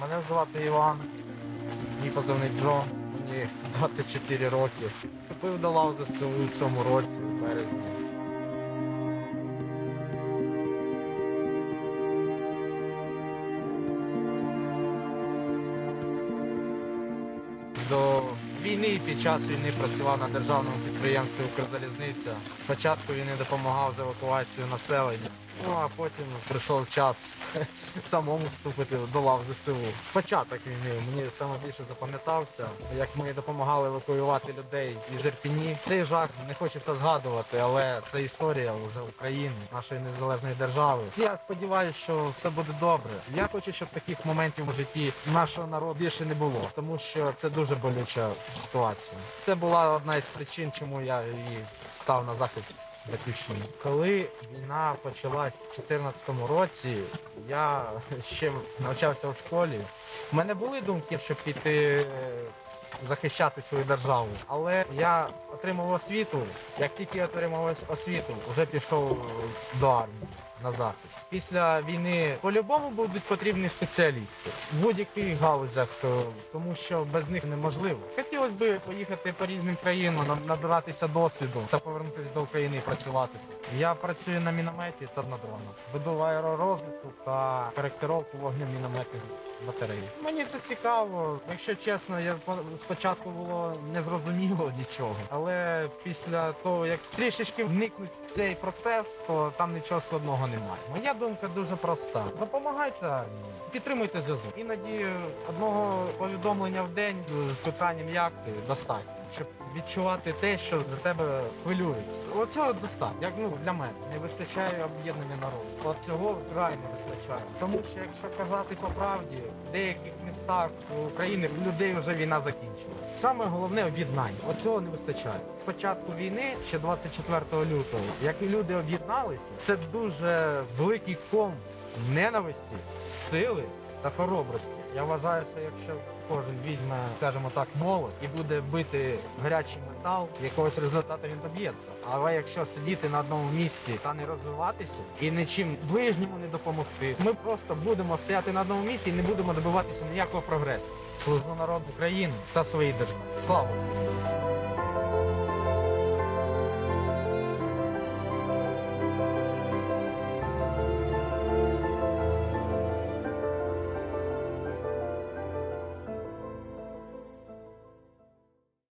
Мене звати Іван, мій позивний Джо, мені 24 роки. Вступив до лав ЗСУ у цьому році, у березні. До війни під час війни працював на державному підприємстві Укрзалізниця. Спочатку війни допомагав з евакуацією населення. Ну а потім прийшов час самому вступити до лав ЗСУ. Початок війни мені саме більше запам'ятався, як ми допомагали евакуювати людей із Ірпіні. Цей жах не хочеться згадувати, але це історія вже України, нашої незалежної держави. Я сподіваюся, що все буде добре. Я хочу, щоб таких моментів у житті нашого народу більше не було, тому що це дуже болюча ситуація. Це була одна із причин, чому я і став на захист батьківщини. Коли війна почалась в 2014 році, я ще навчався в школі. У мене були думки, щоб піти е, захищати свою державу, але я отримав освіту. Як тільки отримав освіту, вже пішов до армії. На захист після війни по-любому будуть потрібні спеціалісти в будь-яких галузях, то- тому що без них неможливо. Хотілося б поїхати по різним країнам, на- набиратися досвіду та повернутися до України і працювати. Я працюю на мінометі та на дронах. Веду аеророзвитку та коректировку вогню мінометних батарей. Мені це цікаво. Якщо чесно, я по- спочатку було незрозуміло нічого, але після того, як трішечки вникнуть цей процес, то там нічого складного немає. Моя думка дуже проста: допомагайте армії, підтримуйте зв'язок. Іноді одного повідомлення в день з питанням, як ти достатньо. Щоб відчувати те, що за тебе хвилюється. Оцього достатньо. Як ну для мене не вистачає об'єднання народу. От цього край не вистачає. Тому що якщо казати по правді, в деяких містах України людей вже війна закінчилась. Саме головне об'єднання. Оцього не вистачає. З початку війни, ще 24 лютого, як і люди об'єдналися, це дуже великий ком ненависті, сили та хоробрості. Я вважаю, що якщо кожен візьме, скажімо так, молот і буде бити гарячий метал, якогось результату він доб'ється. Але якщо сидіти на одному місці та не розвиватися і нічим ближньому не допомогти, ми просто будемо стояти на одному місці і не будемо добиватися ніякого прогресу. Службу народу України та своїй державі. Слава! Україні!